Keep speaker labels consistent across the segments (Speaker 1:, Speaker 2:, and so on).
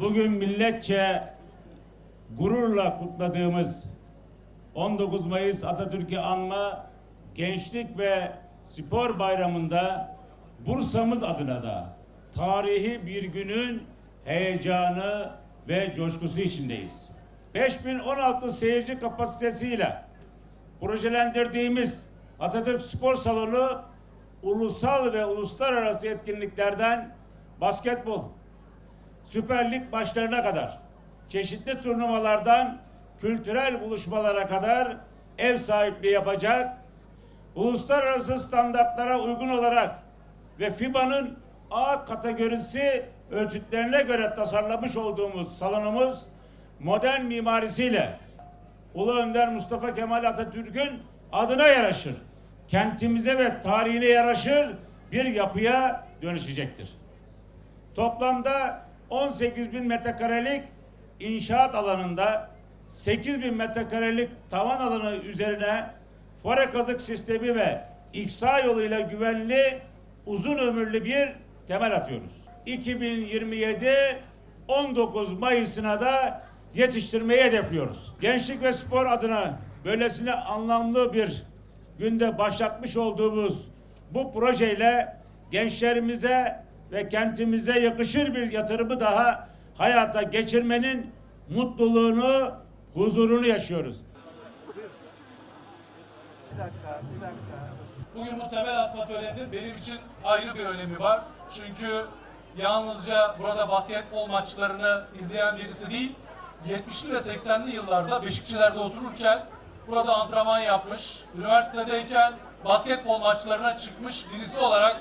Speaker 1: Bugün milletçe gururla kutladığımız 19 Mayıs Atatürk'ü anma Gençlik ve Spor Bayramı'nda Bursa'mız adına da tarihi bir günün heyecanı ve coşkusu içindeyiz. 5016 seyirci kapasitesiyle projelendirdiğimiz Atatürk Spor Salonu ulusal ve uluslararası etkinliklerden basketbol, Süper Lig maçlarına kadar, çeşitli turnuvalardan kültürel buluşmalara kadar ev sahipliği yapacak, uluslararası standartlara uygun olarak ve FIBA'nın A kategorisi ölçütlerine göre tasarlamış olduğumuz salonumuz modern mimarisiyle Ulu Önder Mustafa Kemal Atatürk'ün adına yaraşır. Kentimize ve tarihine yaraşır bir yapıya dönüşecektir. Toplamda 18 bin metrekarelik inşaat alanında 8 bin metrekarelik tavan alanı üzerine fore kazık sistemi ve iksa yoluyla güvenli uzun ömürlü bir temel atıyoruz. 2027 19 Mayıs'ına da yetiştirmeyi hedefliyoruz. Gençlik ve spor adına böylesine anlamlı bir günde başlatmış olduğumuz bu projeyle gençlerimize ve kentimize yakışır bir yatırımı daha hayata geçirmenin mutluluğunu, huzurunu yaşıyoruz.
Speaker 2: Bugün bu temel atma töreni benim için ayrı bir önemi var. Çünkü yalnızca burada basketbol maçlarını izleyen birisi değil, 70'li ve 80'li yıllarda Beşikçiler'de otururken burada antrenman yapmış, üniversitedeyken basketbol maçlarına çıkmış birisi olarak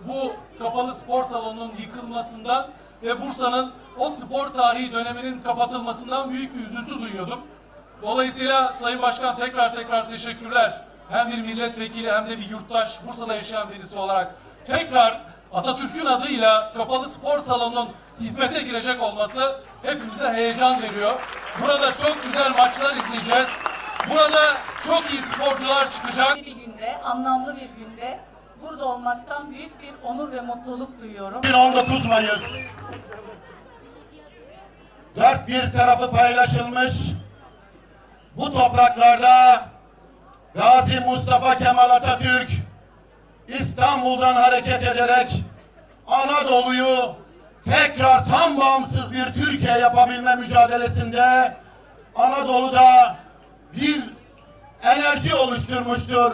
Speaker 2: bu kapalı spor salonunun yıkılmasından ve Bursa'nın o spor tarihi döneminin kapatılmasından büyük bir üzüntü duyuyordum. Dolayısıyla Sayın Başkan tekrar tekrar teşekkürler. Hem bir milletvekili hem de bir yurttaş, Bursa'da yaşayan birisi olarak tekrar Atatürk'ün adıyla kapalı spor salonunun hizmete girecek olması hepimize heyecan veriyor. Burada çok güzel maçlar izleyeceğiz. Burada çok iyi sporcular çıkacak.
Speaker 3: bir günde, anlamlı bir günde burada olmaktan büyük bir onur ve mutluluk duyuyorum.
Speaker 4: Bugün 19 Mayıs. Dört bir tarafı paylaşılmış. Bu topraklarda Gazi Mustafa Kemal Atatürk İstanbul'dan hareket ederek Anadolu'yu tekrar tam bağımsız bir Türkiye yapabilme mücadelesinde Anadolu'da bir enerji oluşturmuştur.